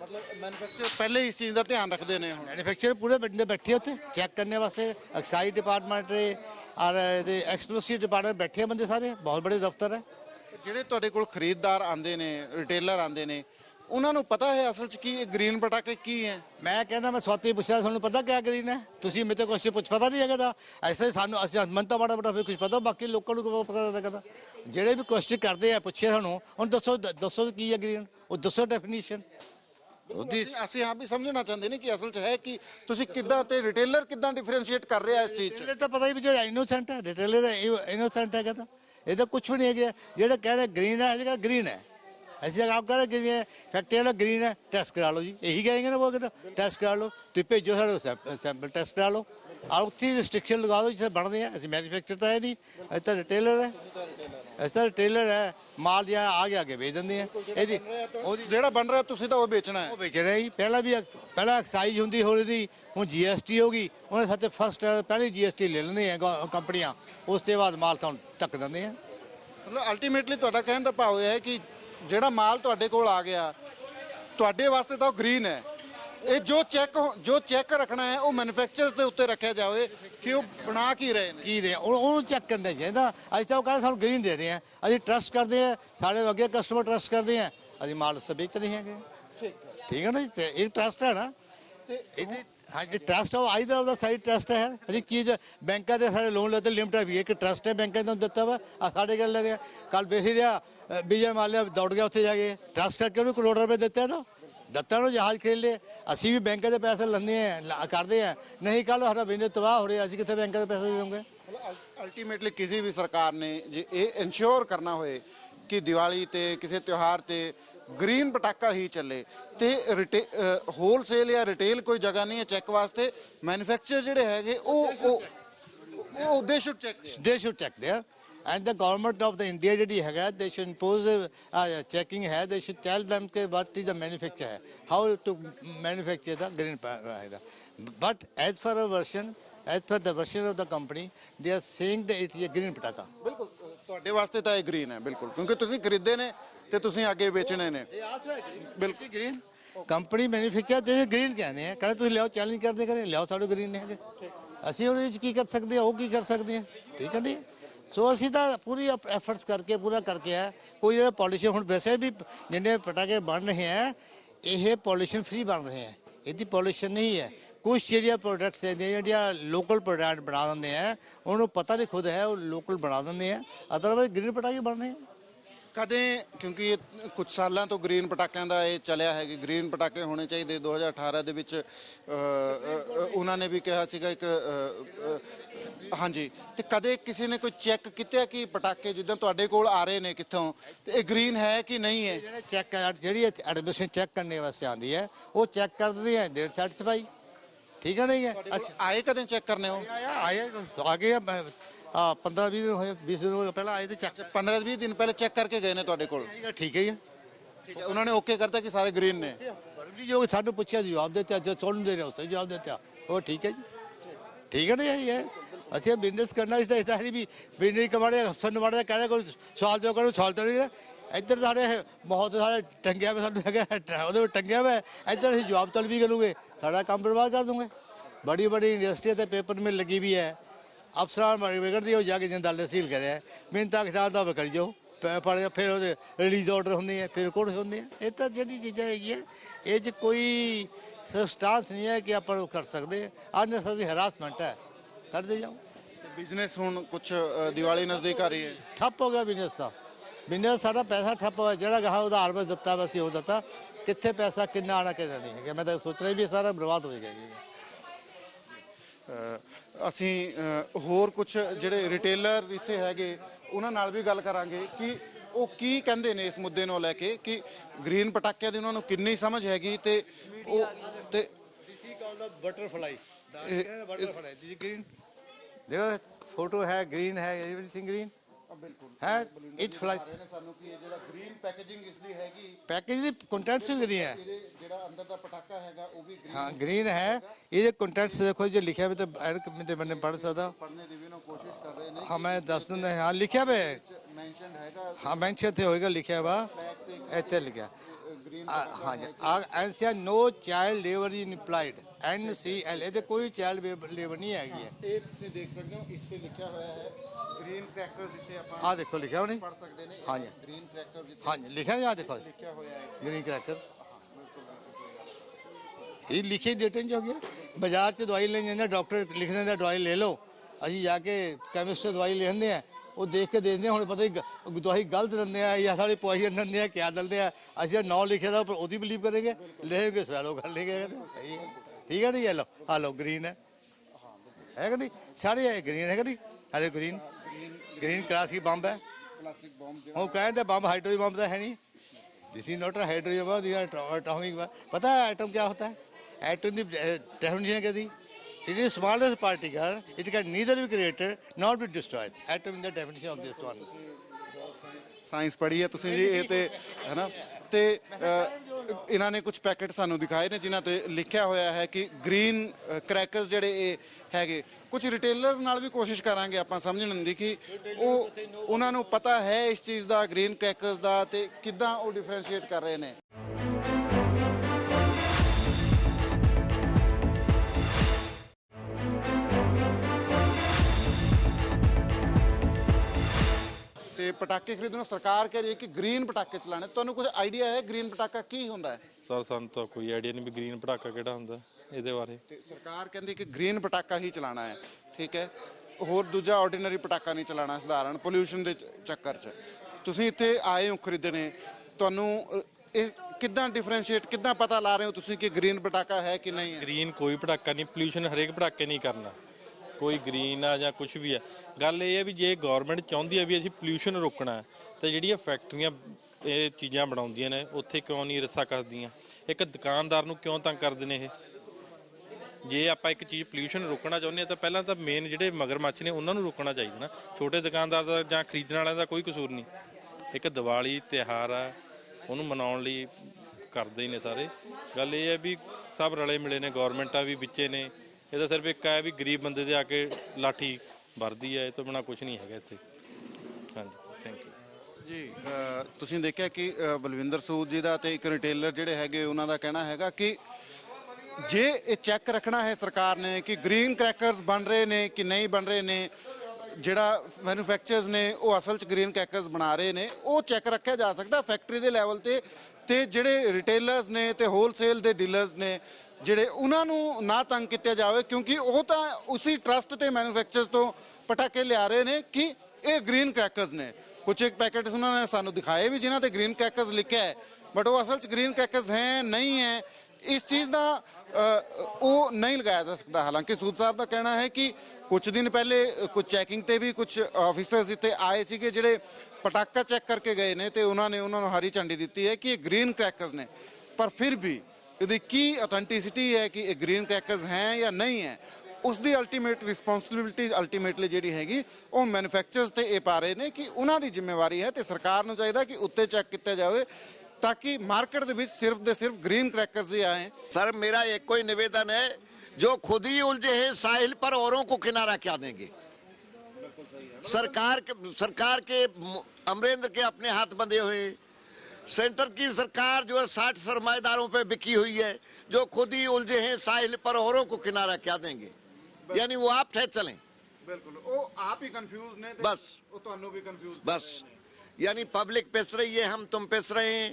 ਮਤਲਬ ਮੈਨੂਫੈਕਚਰ ਪਹਿਲੇ ਇਸ ਚੀਜ਼ ਦਾ ਧਿਆਨ ਰੱਖਦੇ ਨੇ ਹੁਣ। ਮੈਨੂਫੈਕਚਰ ਪੂਰੇ ਬੰਦੇ ਬੈਠੇ ਉੱਥੇ। ਚੈੱਕ ਕਰਨੇ ਵਾਸਤੇ ਐਕਸਾਈਜ਼ ਡਿਪਾਰਟਮੈਂਟ ਦੇ ਔਰ ਇਹਦੇ ਐਕਸਪਲੋਸਿਵ ਡਿਪਾਰਟਮੈਂਟ ਬੈਠੇ ਬੰਦੇ ਸਾਰੇ। ਬਹੁਤ ਬੜੇ ਦਫ਼ਤਰ ਹੈ ਜਿਹੜੇ ਤੁਹਾਡੇ ਕੋਲ ਖਰੀਦਦਾਰ ਆਂਦੇ ਨੇ ਰਿਟੇਲਰ ਆਂਦੇ ਨੇ ਉਹਨਾਂ ਨੂੰ ਪਤਾ ਹੈ ਅਸਲ 'ਚ ਕੀ ਇਹ ਗ੍ਰੀਨ ਪਟਾਕੇ ਕੀ ਹੈ? ਮੈਂ ਕਹਿੰਦਾ ਮੈਂ ਸਵਾਤੀ ਪੁੱਛਿਆ ਤੁਹਾਨੂੰ ਪਤਾ ਕਿਆ ਗਰੀਨ ਹੈ? ਤੁਸੀਂ ਮੇਰੇ ਤੋਂ ਕੁਛ ਪੁੱਛ ਪਤਾ ਨਹੀਂ ਹੈਗਾ ਦਾ ਐਸੇ ਸਾਨੂੰ ਅਸੀਂ ਮਨ ਤਾਂ ਬੜਾ ਬੜਾ ਫਿਰ ਕੁਝ ਪਤਾ ਬਾਕੀ ਲੋਕਾਂ ਨੂੰ ਕਿਵੇਂ ਪਤਾ ਲੱਗਦਾ ਜਿਹੜੇ ਵੀ ਕੁਐਸਚਨ ਕਰਦੇ ਆ ਪੁੱਛਿਆ ਸਾਨੂੰ ਹੁਣ ਦੱਸੋ ਦੱਸੋ ਕੀ ਹੈ ਗ੍ਰੀਨ? ਉਹ ਦੱਸੋ ਡੈਫੀਨੇਸ਼ਨ ਉਹਦੀ ਅਸੀਂ- ਆਪ ਵੀ ਸਮਝਣਾ ਚਾਹੁੰਦੇ ਨੇ ਕਿ ਅਸਲ 'ਚ ਹੈ ਕਿ ਤੁਸੀਂ ਕਿੱਦਾਂ ਤੇ ਰਿਟੇਲਰ ਕਿੱਦਾਂ ਡਿਫਰੈਂਸ਼ੀਏਟ ਕਰ ਰਿਹਾ ਇਸ ਚੀਜ਼ 'ਚ? ਰਿਟੇਲਰ ਤਾਂ ਪਤਾ ਹੀ ਵੀ ਜਿਹੜਾ ਇਨੋਸੈਂਟ ਹੈ ਰਿਟੇਲਰ ਇਨੋਸੈਂਟ ਹੈਗਾ ਤਾਂ। ਇਹਦਾ ਕੁਝ ਵੀ ਨਹੀਂ ਹੈਗਾ। ਜਿਹੜਾ ਕਹਿੰਦਾ ਗ੍ਰੀਨ ਹੈ ਇਹਦਾ ਗ੍ਰੀਨ ਹੈ। ਅਸੀਂ ਆਪ ਕਹਿੰਦੇ ਹੈ ਫੈਕਟਰੀ ਵਾਲਾ ਗ੍ਰੀਨ ਹੈ ਟੈਸਟ ਕਰਾ ਲਓ ਜੀ। ਇਹੀ ਕਹੇਗੇ ਨਾ ਉਹ ਕਹਿੰਦਾ ਟੈਸਟ ਕਰਾ ਲਓ। ਤੁਸੀਂ ਭੇਜੋ ਸਾਡੇ ਸੈਂਪਲ ਟੈਸਟ ਕਰਾ ਲਓ। ਆ ਉੱਥੇ ਰਿਸਟ੍ਰਿਕਸ਼ਨ ਲਗਾ ਦਿਓ ਜਿੱਥੇ ਬਣਦੇ ਆ। ਅਸੀਂ ਮੈਨੂਫੈਕਚਰ ਤਾਂ ਹੈ ਨਹੀਂ। ਅਸੀਂ ਤਾਂ ਰਿਟੇਲਰ ਹੈ। ਅਸੀਂ ਤਾਂ ਰਿਟੇਲਰ ਹੈ। ਮਾਲ ਜਿਹਾ ਆ ਗਿਆ ਅੱਗੇ ਵੇਚ ਦਿੰਦੇ ਆ। ਇਹਦੀ ਜਿਹੜਾ ਬਣ ਰਿਹਾ ਤੁਸੀਂ ਤਾਂ ਉਹ ਵੇਚਣਾ ਹੈ। ਉਹ ਵੇਚ ਰਹੇ ਜੀ। ਪਹਿਲਾਂ ਵੀ ਪਹਿਲਾਂ ਐਕਸਾਈਜ਼ ਹੁੰਦੀ ਹੋਣੀ ਦੀ ਹੁਣ ਜੀਐਸਟੀ ਹੋ ਗਈ। ਉਹਨੇ ਸਾਤੇ ਫਸਟ ਪਹਿਲੀ ਜੀਐਸਟੀ ਲੈ ਲੈਂਦੇ ਆ ਕੰਪਨੀਆਂ। ਉਸ ਤੋਂ ਬਾਅਦ ਮਾਲ ਤੁਹਾਨੂੰ ਚੱਕ ਦਿੰਦੇ ਆ। ਮਤਲਬ ਅਲਟੀਮੇਟਲੀ ਤੁਹਾਡਾ ਕਹਿਣ ਦਾ ਭਾਵ ਇਹ ਹੈ ਕਿ ਜਿਹੜਾ ਮਾਲ ਤੁਹਾਡੇ ਕੋਲ ਆ ਗਿਆ ਤੁਹਾਡੇ ਵਾਸਤੇ ਤਾਂ ਉਹ ਗ੍ਰੀਨ ਹੈ। ਇਹ ਜੋ ਚੈੱਕ ਜੋ ਚੈੱਕ ਰੱਖਣਾ ਹੈ ਉਹ ਮੈਨੂਫੈਕਚਰਰਸ ਦੇ ਉੱਤੇ ਰੱਖਿਆ ਜਾਵੇ ਕਿ ਉਹ ਬਣਾ ਕੀ ਰਹੇ ਨੇ। ਕੀ ਦੇ ਉਹ- ਉਹਨੂੰ ਚੈੱਕ ਕਰਨਾ ਚਾਹੀਦਾ ਅਸੀਂ ਤਾਂ ਉਹ ਕਹਿੰਦੇ ਸਾਨੂੰ ਗ੍ਰੀਨ ਦੇ ਰਹੇ ਆ। ਅਸੀਂ ਟਰਸਟ ਕਰਦੇ ਆ ਸਾਡੇ ਅੱਗੇ ਕਸਟਮਰ ਟਰਸਟ ਕਰਦੇ ਆ। ਅਸੀਂ ਮਾਲ ਵੇਚ ਨਹੀਂ ਹੈਗੇ। ਠੀਕ ਹੈ। ਨਾ ਜੀ? ਤੇ ਇਹ ਟਰਸਟ ਹੈ ਨਾ? ਤੇ ਇਹਦੇ ਹਾਂਜੀ ਟਰਸਟ ਉਹ ਆਈਦਰ ਉਹਦਾ ਸਾਈਡ ਟਰਸਟ ਹੈ। ਅਸੀਂ ਚੀਜ਼ ਬੈਂਕਾਂ ਦੇ ਸਾਰੇ ਲੋਨ ਲੈਤੇ ਲਿਮਟ ਵੀ ਇੱਕ ਟਰਸਟ ਹੈ ਬੈਂਕਾਂ ਤੋਂ ਦਿੱਤਾ ਵਾ। ਆ ਸਾਡੇ ਗੱਲ ਲੱਗਿਆ ਕੱਲ ਬੇਸੀ ਰਿਹਾ ਵਿਜੇ ਮਾਲਿਆ ਦੌੜ ਗਿਆ ਉੱਥੇ ਜਾ ਕੇ ਟਰਸਟ ਕਰਕੇ ਉਹਨੂੰ ਕਰੋੜ ਰੁਪਏ ਦਿੱਤੇ ਨਾ। ਦਿੱਤਾ ਨੂੰ ਜਹਾਜ਼ ਖਰੀਦ ਲਏ। ਅਸੀਂ ਵੀ ਬੈਂਕਾਂ ਦੇ ਪੈਸੇ ਲੈਂਦੇ ਆ ਕਰਦੇ ਆ ਨਹੀਂ ਕੱਲ ਸਾਡਾ ਬਿਜ਼ਨਸ ਤਬਾਹ ਹੋ ਰਿਹਾ ਅਸੀਂ ਕਿੱਥੇ ਬੈਂਕਾਂ ਦੇ ਪੈਸੇ ਦੇਵਾਂਗੇ? ਅਲਟੀਮੇਟਲੀ ਕਿਸੇ ਵੀ ਸਰਕਾਰ ਨੇ ਜੇ ਇਹ ਇਨਸ਼ੋਰ ਕਰਨਾ ਹੋਏ ਕਿ ਦੀਵਾਲੀ ਤੇ ਕਿਸੇ ਤਿਉਹਾਰ ਤੇ ਗ੍ਰੀਨ ਪਟਾਕਾ ਹੀ ਚੱਲੇ ਤੇ ਹੋਲਸੇਲ ਜਾਂ ਰਿਟੇਲ ਕੋਈ ਜਗ੍ਹਾ ਨਹੀਂ ਹੈ ਚੈੱਕ ਵਾਸਤੇ ਮੈਨੂਫੈਕਚਰ ਜਿਹੜੇ ਹੈਗੇ ਉਹ ਉਹ ਉਹ they should check they should check there and the government of the india ਜਿਹੜੀ ਹੈਗਾ they should impose a checking ਹੈ they should tell them ਕਿ what is the manufacture ਹੈ how to manufacture the green ਹੈਗਾ but as for a version as per the version of the company they are saying that it is a green ਪਟਾਕਾ ਬਿਲਕੁਲ ਤੁਹਾਡੇ ਵਾਸਤੇ ਤਾਂ ਇਹ green ਹੈ ਬਿਲਕੁਲ ਕਿਉਂਕਿ ਤੁਸੀਂ ਖਰੀਦੇ ਨੇ ਤੇ ਤੁਸੀਂ ਅੱਗੇ ਵੇਚਣੇ ਨੇ ਬਿਲਕੁਲ green company manufacture they green ਕਹਿੰਦੇ ਆ ਕਹਿੰਦੇ ਤੁਸੀਂ ਲਿਆਓ ਚੈਲੰਜ ਕਰਦੇ ਕਰੇ ਲਿਆਓ ਸਾਡੇ ਗ੍ਰੀਨ ਨੇ ਅਸੀਂ ਉਹਦੇ ਵਿੱਚ ਕੀ ਕਰ ਸਕਦੇ ਆ ਉਹ ਕੀ ਕਰ ਸਕਦੇ ਆ ਠੀਕ ਹੈ ਜੀ ਸੋ ਅਸੀਂ ਤਾਂ ਪੂਰੀ ਐਫਰਟਸ ਕਰਕੇ, ਪੂਰਾ ਕਰਕੇ ਆ। ਕੋਈ ਇਹ ਪੋਲਿਊਸ਼ਨ ਹੁਣ ਵੈਸੇ ਵੀ ਜਿੰਨੇ ਪਟਾਕੇ ਬਣ ਰਹੇ ਆ, ਇਹ ਪੋਲਿਊਸ਼ਨ ਫ੍ਰੀ ਬਣ ਰਹੇ ਆ। ਇਹਦੀ ਪੋਲਿਊਸ਼ਨ ਨਹੀਂ ਹੈ। ਕੁਝ ਜਿਹੜੀਆਂ ਪ੍ਰੋਡਕਟਸ ਹੈ ਜਿਹੜੀਆਂ ਲੋਕਲ ਪ੍ਰੋਡਕਟ ਬਣਾ ਦਿੰਦੇ ਆ, ਉਹਨੂੰ ਪਤਾ ਨਹੀਂ ਖੁਦ ਹੈ, ਉਹ ਲੋਕਲ ਬਣਾ ਦਿੰਦੇ ਆ। ਅਦਰਵਾਈਜ਼ ਗ੍ਰੀਨ ਪਟਾਕੇ ਬਣ ਰਹੇ ਆ। ਕਦੇ ਕਿਉਂਕਿ ਇਹ ਕੁਝ ਸਾਲਾਂ ਤੋਂ ਗ੍ਰੀਨ ਪਟਾਕਿਆਂ ਦਾ ਇਹ ਚੱਲਿਆ ਹੈ ਕਿ ਗ੍ਰੀਨ ਪਟਾਕੇ ਹੋਣੇ ਚਾਹੀਦੇ। 2018 ਦੇ ਵਿੱਚ ਉਹਨਾਂ ਨੇ ਵੀ ਕਿਹਾ ਸੀਗਾ ਇੱਕ ਹਾਂਜੀ। ਤੇ ਕਦੇ ਕਿਸੇ ਨੇ ਕੋਈ ਚੈੱਕ ਕੀਤਾ ਕਿ ਪਟਾਕੇ ਜਿੱਦਾਂ ਤੁਹਾਡੇ ਕੋਲ ਆ ਰਹੇ ਨੇ ਕਿੱਥੋਂ? ਤੇ ਇਹ ਗ੍ਰੀਨ ਹੈ ਕਿ ਨਹੀਂ ਹੈ? ਜਿਹੜੇ ਚੈੱਕ ਜਿਹੜੀ ਐਡਮਿਸ਼ਨ ਚੈੱਕ ਕਰਨੇ ਵਾਸਤੇ ਆਉਂਦੀ ਹੈ ਉਹ ਚੈੱਕ ਕਰਦੇ ਹੈ ਦੇਰ ਸੈਟੀਸਫਾਈ ਠੀਕ ਹੈ ਨਹੀਂ ਹੈ? ਆਏ ਕਦੇ ਚੈੱਕ ਕਰਨੇ ਹੋ? ਆਇਆ ਆਇਆ ਆ ਗਏ ਆ 15 20 ਦਿਨ ਹੋਏ 20 ਦਿਨ ਹੋਏ ਪਹਿਲਾਂ ਆਏ ਤੇ ਚੈੱਕ 15 20 ਦਿਨ ਪਹਿਲੇ ਚੈੱਕ ਕਰਕੇ ਗਏ ਨੇ ਤੁਹਾਡੇ ਕੋਲ। ਠੀਕ ਹੈ ਜੀ। ਠੀਕ ਹੈ ਉਹਨਾਂ ਨੇ ਓਕੇ ਕਰਤਾ ਕਿ ਸਾਰੇ ਗ੍ਰੀਨ ਨੇ। ਪਰਮਲੀ ਜੋ ਸਾਨੂੰ ਪੁੱਛਿਆ ਜਵਾਬ ਦਿੱਤਾ ਜੋ ਤੁਹਾਨੂੰ ਦੇ ਰਿਹਾ ਉਸ ਤੇ ਜਵਾਬ ਦਿੱਤਾ। ਉਹ ਠੀਕ ਹੈ ਜੀ? ਠੀਕ ਹੈ ਨਾ ਇਹ? ਅਸੀਂ ਬਿਜ਼ਨਸ ਕਰਨਾ ਇਸ ਦਾ ਇਸ ਵੀ ਬਿਜ਼ਨਸ ਕਮਾੜੇ ਹਸਨ ਮਾੜੇ ਕਹਿੰਦੇ ਕੋਈ ਸਵਾਲ ਦਿਓ ਕਰੋ ਸਵਾਲ ਤਾਂ ਨਹੀਂ। ਇੱਧਰ ਸਾਡੇ ਬਹੁਤ ਸਾਰੇ ਟੰਗਿਆ ਵੇ ਸਾਨੂੰ ਹੈਗਾ ਉਹਦੇ ਵਿੱਚ ਟੰਗਿਆ ਵੇ। ਇੱਧਰ ਅਸੀਂ ਜਵਾਬ ਤਲ ਵੀ ਕਰੂਗੇ ਸਾਡਾ ਕੰਮ ਬਰਬਾਦ ਕਰ ਦੂੰਗੇ। ਬੜੀ ਬੜੀ ਇੰਡਸਟਰੀ ਤੇ ਪੇਪਰ ਮਿਲ ਲੱਗੀ ਵੀ ਹੈ। ਅਫਸਰਾਂ ਮਾਰੀ ਵਿਗੜਦੀ ਉਹ ਜਾ ਕੇ ਜੰਦਾਲੇ ਸੀਲ ਕਰਿਆ ਮਿਹਨਤ ਤੱਕ ਸਾਹ ਦਾ ਕਰੀ ਜਾਓ ਪੜ ਫਿਰ ਉਹਦੇ ਰਿਲੀਜ਼ ਆਰਡਰ ਹੁੰਦੇ ਆ ਫਿਰ ਕੋਡ ਹੁੰਦੇ ਆ। ਇਹ ਤਾਂ ਜਿਹੜੀ ਚੀਜ਼ਾਂ ਹੈਗੀਆਂ ਇਹ 'ਚ ਕੋਈ ਸਬਸਟੈਂਸ ਨਹੀਂ ਹੈ ਕਿ ਆਪਾਂ ਉਹ ਕਰ ਸਕਦੇ ਅਨਸੈਸਰੀ ਹਰਾਸਮੈਂਟ ਹੈ। ਕਰਦੇ ਜਾਓ। ਬਿਜ਼ਨਸ ਹੁਣ ਕੁਝ ਦੀਵਾਲੀ ਨਜ਼ਦੀਕ ਆ ਰਹੀ ਹੈ? ਠੱਪ ਹੋ ਗਿਆ ਬਿਜ਼ਨਸ ਦਾ ਬਿਜ਼ਨਸ ਸਾਡਾ ਪੈਸਾ ਠੱਪ ਹੋਇਆ ਜਿਹੜਾ ਗਾਹ ਉਧਾਰ ਵਿੱਚ ਦਿੱਤਾ ਵਾ ਸੀ ਉਹ ਦਿੱਤਾ। ਕਿੱਥੇ ਪੈਸਾ ਕਿੰਨਾ ਆਣਾ ਕਿੰਨਾ ਨਹੀਂ ਹੈਗਾ। ਮੈਂ ਤਾਂ ਸੋਚ ਰਿਹਾ ਵੀ ਸਾਰਾ ਬਰਬਾਦ ਹੋ ਜਾਏਗਾ। ਅਸੀਂ ਅ, ਹੋਰ ਕੁਝ ਜਿਹੜੇ ਰਿਟੇਲਰ ਇੱਥੇ ਹੈਗੇ ਉਹਨਾਂ ਨਾਲ ਵੀ ਗੱਲ ਕਰਾਂਗੇ ਕਿ ਉਹ ਕੀ ਕਹਿੰਦੇ ਨੇ ਇਸ ਮੁੱਦੇ ਨੂੰ ਲੈ ਕੇ ਕਿ ਗ੍ਰੀਨ ਪਟਾਕਿਆਂ ਦੀ ਉਹਨਾਂ ਨੂੰ ਕਿੰਨੀ ਸਮਝ ਹੈਗੀ ਤੇ ਉਹ ਤੇ this is called butterfly butterfly this green ਦੇਖੋ ਫੋਟੋ ਹੈ ਗ੍ਰੀਨ ਹੈ एवरीथिंग ग्रीन ਬਿਲਕੁਲ। ਹੈ ਇਟ ਫਲਾਈਸ ਸਾਨੂੰ ਕਿ ਇਹ ਜਿਹੜਾ ਗ੍ਰੀਨ ਪੈਕੇਜਿੰਗ ਇਸ ਲਈ ਹੈਗੀ ਪੈਕੇਜ ਦੀ ਕੰਟੈਂਟਸ ਵੀ ਗ੍ਰੀਨ ਹੈ? ਇਹਦੇ ਜਿਹੜਾ ਅੰਦਰ ਦਾ ਪਟਾਕਾ ਹੈਗਾ ਉਹ ਵੀ ਗ੍ਰੀਨ ਹਾਂ ਗ੍ਰੀਨ ਹੈ। ਇਹਦੇ ਕੰਟੈਂਟਸ ਦੇਖੋ ਜੇ ਲਿਖਿਆ ਵੀ ਤਾਂ ਐਡ ਕਮੀ ਤੇ ਬੰਨੇ ਪੜ ਸਕਦਾ। ਪੜਨੇ ਦੀ ਵੀ ਨਾ ਕੋਸ਼ਿਸ਼ ਕਰ ਰਹੇ ਨੇ ਹਾਂ ਮੈਂ ਦੱਸ ਦਿੰਦਾ ਹਾਂ ਲਿਖਿਆ ਵੇ। ਮੈਂਸ਼ਨ ਹੈਗਾ। ਹਾਂ ਮੈਂਸ਼ਨ ਤੇ ਹੋਏਗਾ ਲਿਖਿਆ ਵਾ। ਇੱਥੇ ਲਿਖਿਆ। ਹਾਂ ਜੀ। NCL no child labour in implied NCL ਇਹਦੇ ਕੋਈ ਚਾਈਲਡ ਲੇਬਰ ਨਹੀਂ ਹੈਗੀ। ਹੈ ਇਹ ਤੁਸੀਂ ਦੇਖ ਸਕਦੇ ਹੋ ਇਸ ਤੇ ਲਿਖਿਆ ਹੋਇਆ ਹੈ। ਗ੍ਰੀਨ ਕ੍ਰੈਕਰਸ ਇੱਥੇ ਆਪਾਂ ਆ ਦੇਖੋ ਲਿਖਿਆ ਹੋਣੀ ਪੜ ਸਕਦੇ ਨੇ। ਹਾਂਜੀ। ਗ੍ਰੀਨ ਕ੍ਰੈਕਰਸ ਇੱਥੇ ਹਾਂ ਜੀ ਲਿਖਿਆ ਜੀ ਦੇਖੋ। ਲਿਖਿਆ ਹੋਇਆ ਹੈ। ਗ੍ਰੀਨ ਕ੍ਰੈਕਰ ਇਹ ਲਿਖੇ ਡੇਟਨ ਜੋ ਗਿਆ? ਬਾਜ਼ਾਰ 'ਚ ਦਵਾਈ ਲੈਣ ਜਾਂਦੇ ਡਾਕਟਰ ਲਿਖ ਦਿੰਦਾ ਦਵਾਈ ਲੈ ਲਓ। ਅਸੀਂ ਜਾ ਕੇ ਕੈਮਿਸਟ ਤੋਂ ਦਵਾਈ ਲੈਂਦੇ ਆ ਉਹ ਦੇਖ ਕੇ ਹਾਂ, ਹੁਣ ਪਤਾ ਹੀ ਗ- ਦਵਾਈ ਗਲਤ ਦਿੰਦੇ ਆ ਜਾਂ ਸਾਡੇ ਪੋਇਜ਼ਨ ਦਿੰਦੇ ਆ ਕਿਆ ਦਿੰਦੇ ਆ। ਅਸੀਂ ਨਾਂ ਲਿਖਿਆ ਦਾ ਪਰ ਉਹਦੀ ਬਿਲੀਵ ਕਰਾਂਗੇ। ਲੈਣਗੇ ਸਵਾਲੋ ਕਰ ਲੇਗੇ ਸਹੀ ਹੈ। ਠੀਕ ਹੈ ਨਹੀਂ ਇਹ ਲਓ। ਆ ਲਓ ਗ੍ਰੀਨ ਹੈ। ਹੈ ਕਿ ਨਹੀਂ? ਸਾਰੇ ਇਹ ਗ੍ਰੀਨ ਹੈ ਕਿ ਨਹੀਂ? ਹਲੇ ਗ੍ਰੀਨ ਗ੍ਰੀਨ ਕਲਾਸਿਕ ਬੰਬ ਹੈ। ਕਲਾਸਿਕ ਬੰਬ ਜਿਹੜਾ ਉਹ ਕਹਿੰਦੇ ਬੰਬ ਹਾਈਡਰੋਜਨ ਬੰਬ ਦਾ ਹੈ ਨਹੀਂ। This is not a hydrogen bomb the talking ਪਤਾ ਹੈ ਐਟਮ ਕੀ ਹੁੰਦਾ ਹੈ? ਐਟਮ ਦੀ ਡੈਫੀਨੇਸ਼ਨ ਕਹਦੀ it is smallest particle it can neither be created nor be destroyed atom in the definition of this one science ਪੜ੍ਹੀ ਹੈ ਤੁਸੀਂ ਜੀ ਇਹ ਤੇ ਹੈਨਾ ਤੇ ਇਹਨਾਂ ਨੇ ਕੁਝ ਪੈਕੇਟ ਸਾਨੂੰ ਦਿਖਾਏ ਨੇ ਜਿਨ੍ਹਾਂ ਤੇ ਲਿਖਿਆ ਹੋਇਆ ਹੈ ਕਿ ਗ੍ਰੀਨ ਕ੍ਰੈਕਰਸ ਜਿਹੜੇ ਇਹ ਹੈਗੇ ਕੁਝ ਰਿਟੇਲਰ ਨਾਲ ਵੀ ਕੋਸ਼ਿਸ਼ ਕਰਾਂਗੇ ਆਪਾਂ ਸਮਝਣ ਦੀ ਕਿ ਉਹ ਉਹਨਾਂ ਨੂੰ ਪਤਾ ਹੈ ਇਸ ਚੀਜ਼ ਦਾ ਗ੍ਰੀਨ ਕ੍ਰੈਕਰਸ ਦਾ ਤੇ ਕਿੱਦਾਂ ਉਹ ਡਿਫਰੈਂਸ਼ੀਏਟ ਕਰ ਰਹੇ ਨੇ। ਤੇ ਪਟਾਕੇ ਖਰੀਦਣ ਨੂੰ ਸਰਕਾਰ ਕਹਿ ਰਹੀ ਹੈ ਕਿ ਗ੍ਰੀਨ ਪਟਾਕੇ ਚਲਾਣੇ ਤੁਹਾਨੂੰ ਕੁਝ ਆਈਡੀਆ ਹੈ ਗ੍ਰੀਨ ਪਟਾਕਾ ਕੀ ਹੁੰਦਾ ਹੈ? ਸਰ, ਸਾਨੂੰ ਤਾਂ ਕੋਈ ਆਈਡੀਆ ਨਹੀਂ ਵੀ ਗ੍ਰੀਨ ਪਟਾਕਾ ਕਿਹੜਾ ਹੁੰਦਾ। ਇਹਦੇ ਬਾਰੇ। ਤੇ ਸਰਕਾਰ ਕਹਿੰਦੀ ਕਿ ਗ੍ਰੀਨ ਪਟਾਕਾ ਹੀ ਚਲਾਣਾ ਹੈ ਠੀਕ ਹੈ? ਹੋਰ ਦੂਜਾ ਆਰਡੀਨਰੀ ਪਟਾਕਾ ਨਹੀਂ ਚਲਾਣਾ ਸਧਾਰਨ ਪੋਲਿਊਸ਼ਨ ਦੇ ਚੱਕਰ 'ਚ। ਤੁਸੀਂ ਇੱਥੇ ਆਏ ਹੋ ਖਰੀਦਣੇ ਤੁਹਾਨੂੰ ਇਹ ਕਿੱਦਾਂ ਡਿਫਰੈਂਸ਼ੀਏਟ ਕਿੱਦਾਂ ਪਤਾ ਲਾ ਰਹੇ ਹੋ ਤੁਸੀਂ ਕਿ ਗ੍ਰੀਨ ਪਟਾਕਾ ਹੈ ਕਿ ਨਹੀਂ ਹੈ? ਗ੍ਰੀਨ ਕੋਈ ਪਟਾਕਾ ਨਹੀਂ ਪੋਲਿਊਸ਼ਨ ਹਰੇਕ ਪਟਾਕੇ ਨਹੀਂ ਕਰਨਾ। ਕੋਈ ਗ੍ਰੀਨ ਆ ਜਾਂ ਕੁਝ ਵੀ ਆ। ਗੱਲ ਇਹ ਹੈ ਵੀ ਜੇ ਗਵਰਨਮੈਂਟ ਚਾਹੁੰਦੀ ਹੈ ਵੀ ਅਸੀਂ ਪੋਲਿਊਸ਼ਨ ਰੋਕਣਾ ਤਾਂ ਜਿਹੜੀਆਂ ਫੈਕਟਰੀਆਂ ਇਹ ਚੀਜ਼ਾਂ ਬਣਾਉਂਦੀਆਂ ਨੇ ਉੱਥੇ ਕਿਉਂ ਨਹੀਂ ਰੱਸਾ ਕੱਸਦੀਆਂ? ਇੱਕ ਦੁਕਾਨਦਾਰ ਨੂੰ ਕਿਉਂ ਤੰਗ ਕਰਦੇ ਨੇ ਇਹ? ਜੇ ਆਪਾਂ ਇੱਕ ਚੀਜ਼ ਪੋਲਿਊਸ਼ਨ ਰੋਕਣਾ ਚਾਹੁੰਦੇ ਆ ਤਾਂ ਪਹਿਲਾਂ ਤਾਂ ਮੇਨ ਜਿਹੜੇ ਮਗਰਮੱਛ ਨੇ, ਉਹਨਾਂ ਨੂੰ ਰੋਕਣਾ ਚਾਹੀਦਾ ਨਾ। ਛੋਟੇ ਦੁਕਾਨਦਾਰ ਦਾ ਜਾਂ ਖਰੀਦਣ ਵਾਲਿਆਂ ਦਾ ਕੋਈ ਕਸੂਰ ਨਹੀਂ। ਇੱਕ ਦੀਵਾਲੀ, ਤਿਉਹਾਰ ਆ, ਉਹਨੂੰ ਮਨਾਉਣ ਲਈ ਕਰਦੇ ਹੀ ਨੇ ਸਾਰੇ। ਗੱਲ ਇਹ ਹੈ ਵੀ ਸਭ ਰਲੇ ਮਿਲੇ ਨੇ, ਗਵਰਨਮੈਂਟਾਂ ਵੀ ਵਿੱਚੇ ਨੇ। ਇਹ ਤਾਂ ਸਿਰਫ ਇੱਕ ਹੈ ਵੀ ਗਰੀਬ ਬੰਦੇ ਦੇ ਆ ਕੇ ਲਾਠੀ ਵਰਦੀ ਹੈ, ਇਹ ਤੋਂ ਬਿਨਾ ਕੁਝ ਨਹੀਂ ਹੈਗਾ ਇੱਥੇ। ਹਾਂਜੀ ਥੈਂਕ ਯੂ ਜੀ ਤੁਸੀਂ ਦੇਖਿਆ ਕਿ ਬਲਵਿੰਦਰ ਸੂਦ ਜੀ ਦਾ ਤੇ ਇੱਕ ਰਿਟੇਲਰ ਜਿਹੜੇ ਹੈਗੇ, ਉਹਨਾਂ ਦਾ ਕਹਿਣਾ ਹੈਗਾ ਕਿ ਜੇ ਇਹ ਚੈੱਕ ਰੱਖਣਾ ਹੈ ਸਰਕਾਰ ਨੇ ਕਿ ਗ੍ਰੀਨ ਕ੍ਰੈਕਰਸ ਬਣ ਰਹੇ ਨੇ ਕਿ ਨਹੀਂ ਬਣ ਰਹੇ ਨੇ, ਜਿਹੜਾ ਮੈਨੂਫੈਕਚਰਰਸ ਨੇ ਉਹ ਅਸਲ ਚ ਗ੍ਰੀਨ ਕ੍ਰੈਕਰਸ ਬਣਾ ਰਹੇ ਨੇ, ਉਹ ਚੈੱਕ ਰੱਖਿਆ ਜਾ ਸਕਦਾ ਫੈਕਟਰੀ ਦੇ ਲੈਵਲ ਤੇ ਤੇ ਜਿਹੜੇ ਰਿਟੇਲਰਸ ਨੇ ਤੇ ਹੋਲਸੇਲ ਦੇ ਡੀਲਰਸ ਨੇ, ਜਿਹੜੇ ਉਹਨਾਂ ਨੂੰ ਨਾ ਤੰਗ ਕੀਤਾ ਜਾਵੇ, ਕਿਉਂਕਿ ਉਹ ਤਾਂ ਉਸੇ ਟਰਸਟ ਤੇ ਮੈਨੂਫੈਕਚਰਰਸ ਤੋਂ ਪਟਾਕੇ ਲਿਆ ਰਹੇ ਨੇ ਕਿ ਇਹ ਗ੍ਰੀਨ ਕ੍ਰੈਕਰਸ ਨੇ। ਕੁਝ ਇੱਕ ਪੈਕੇਟਸ ਉਹਨਾਂ ਨੇ ਸਾਨੂੰ ਦਿਖਾਏ ਵੀ ਜਿਨ੍ਹਾਂ ਤੇ ਗ੍ਰੀਨ ਕ੍ਰੈਕਰਸ ਲਿਖਿਆ ਹੈ ਬਟ ਉਹ ਅਸਲ ਚ ਗ੍ਰੀਨ ਕ੍ਰੈਕਰਸ ਹੈ, ਨਹੀਂ ਹੈ ਇਸ ਚੀਜ਼ ਦਾ ਉਹ ਨਹੀਂ ਲਗਾਇਆ ਜਾ ਸਕਦਾ। ਹਾਲਾਂਕਿ ਸੂਦ ਸਾਹਿਬ ਦਾ ਕਹਿਣਾ ਹੈ ਕਿ ਕੁਝ ਦਿਨ ਪਹਿਲੇ ਅ, ਕੁਝ ਚੈਕਿੰਗ ਤੇ ਵੀ ਕੁਝ ਆਫੀਸਰਸ ਇੱਥੇ ਆਏ ਸੀਗੇ ਜਿਹੜੇ ਪਟਾਕਾ ਚੈੱਕ ਕਰਕੇ ਗਏ ਨੇ ਤੇ ਉਹਨਾਂ ਨੇ ਉਹਨਾਂ ਨੂੰ ਹਰੀ ਝੰਡੀ ਦਿੱਤੀ ਹੈ ਕਿ ਇਹ ਗ੍ਰੀਨ ਕ੍ਰੈਕਰਸ ਨੇ। ਪਰ ਫਿਰ ਵੀ ਇਹਦੀ ਕੀ ਅਥੈਂਟਿਸਿਟੀ ਹੈ ਕਿ ਇਹ ਗ੍ਰੀਨ ਕ੍ਰੈਕਰਸ ਹੈ ਜਾਂ ਨਹੀਂ ਹੈ ਉਸ ਦੀ ਅਲਟੀਮੇਟ ਰਿਸਪੌਂਸਿਬਿਲਟੀ ਅਲਟੀਮੇਟਲੀ ਜਿਹੜੀ ਹੈਗੀ ਉਹ ਮੈਨੂਫੈਕਚਰਸ ਤੇ ਇਹ ਪਾ ਰਹੇ ਨੇ ਕਿ ਉਹਨਾਂ ਦੀ ਜ਼ਿੰਮੇਵਾਰੀ ਹੈ ਤੇ ਸਰਕਾਰ ਨੂੰ ਚਾਹੀਦਾ ਕਿ ਉੱਤੇ ਚੈੱਕ ਕੀਤਾ ਜਾਵੇ ਤਾਂ ਕਿ ਮਾਰਕੀਟ ਦੇ ਵਿੱਚ ਸਿਰਫ ਦੇ ਸਿਰਫ ਗ੍ਰੀਨ ਕ੍ਰੈਕਰਸ ਹੀ ਆਏ सर मेरा एक कोई निवेदन है जो खुद ही उलझे हैं साहिल पर औरों को किनारा क्या देंगे सरकार के सरकार के मु- अमरेंद्र के अपने हाथ बंधे हुए सेंटर की सरकार जो है साठ सरमाएदारों पे बिकी हुई है जो खुद ही उलझे हैं साहिल पर औरों को किनारा क्या देंगे यानी वो आप ठहर चलें ਬਿਲਕੁਲ ਉਹ ਆਪ ਹੀ ਕਨਫਿਊਜ਼ ਨੇ ਬਸ। ਉਹ ਤੁਹਾਨੂੰ ਵੀ ਕਨਫਿਊਜ਼ बस यानी पब्लिक पिस रही है हम तुम पिस रहे हैं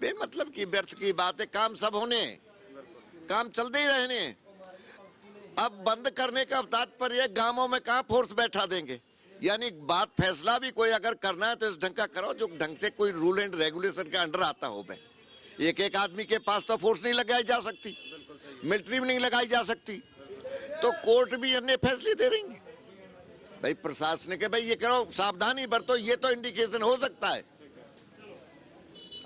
बेमतलब की व्यर्थ की बात है काम सब होने। काम चलते ही रहने। अब बंद करने का तात्पर्य, गाँवों में कहा फोर्स बैठा देंगे? यानी बात, फैसला भी कोई अगर करना है तो इस ढंग का करो जो ढंग से कोई रूल एंड रेगुलेशन के अंडर आता हो भाई। एक एक आदमी के पास तो फोर्स नहीं लगाई जा सकती। मिलिट्री भी नहीं लगाई जा सकती। तो कोर्ट भी अन्य फैसले दे रही है। भाई प्रशासनिक है, भाई ये करो, सावधानी बरतो, ये तो इंडिकेशन हो सकता है।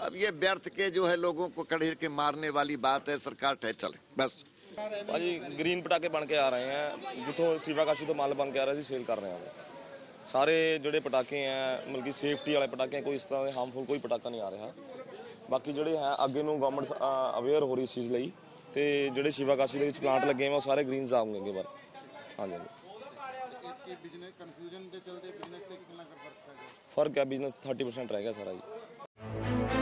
अब ये व्यर्थ के जो है लोगों को कड़ेर के मारने वाली बात है सरकार ठहर चले बस ਭਾਜੀ ਗ੍ਰੀਨ ਪਟਾਕੇ ਬਣ ਕੇ ਆ ਰਹੇ ਆ ਜਿੱਥੋਂ ਸਿਵਾਕਾਸ਼ੀ ਤੋਂ ਮਾਲ ਬਣ ਕੇ ਆ ਰਿਹਾ ਸੀ ਸੇਲ ਕਰ ਰਹੇ ਆ ਸਾਰੇ ਜਿਹੜੇ ਪਟਾਕੇ ਆ ਮਤਲਬ ਕਿ ਸੇਫਟੀ ਵਾਲੇ ਪਟਾਕੇ ਆ, ਕੋਈ ਇਸ ਤਰ੍ਹਾਂ ਦੇ ਹਾਰਮਫੁਲ ਕੋਈ ਪਟਾਕਾ ਨਹੀਂ ਆ ਰਿਹਾ ਬਾਕੀ ਜਿਹੜੇ ਹੈ ਅੱਗੇ ਨੂੰ ਗਵਰਨਮੈਂਟ ਅਵੇਅਰ ਹੋ ਰਹੀ ਇਸ ਚੀਜ਼ ਲਈ ਤੇ ਜਿਹੜੇ ਸ਼ਿਵਾ ਕਾਸ਼ੀ ਦੇ ਵਿੱਚ ਪਲਾਂਟ ਲੱਗੇ ਹੋਏ ਆ ਉਹ ਸਾਰੇ ਗ੍ਰੀਨਸ ਆਉਣਗੇ ਅੱਗੇ ਬਾਰ ਹਾਂਜੀ ਹਾਂਜੀ ਇਹ ਬਿਜ਼ਨਸ ਕਨਫਿਊਜ਼ਨ ਦੇ ਚਲਦੇ ਬਿਜ਼ਨਸ ਤੇ ਕਿੰਨਾ ਕਰ ਫਰਕ ਹੈ ਫਰਕ ਹੈ ਬਿਜ਼ਨਸ 30% ਰਹਿ ਗਿਆ ਸਾਰਾ ਜੀ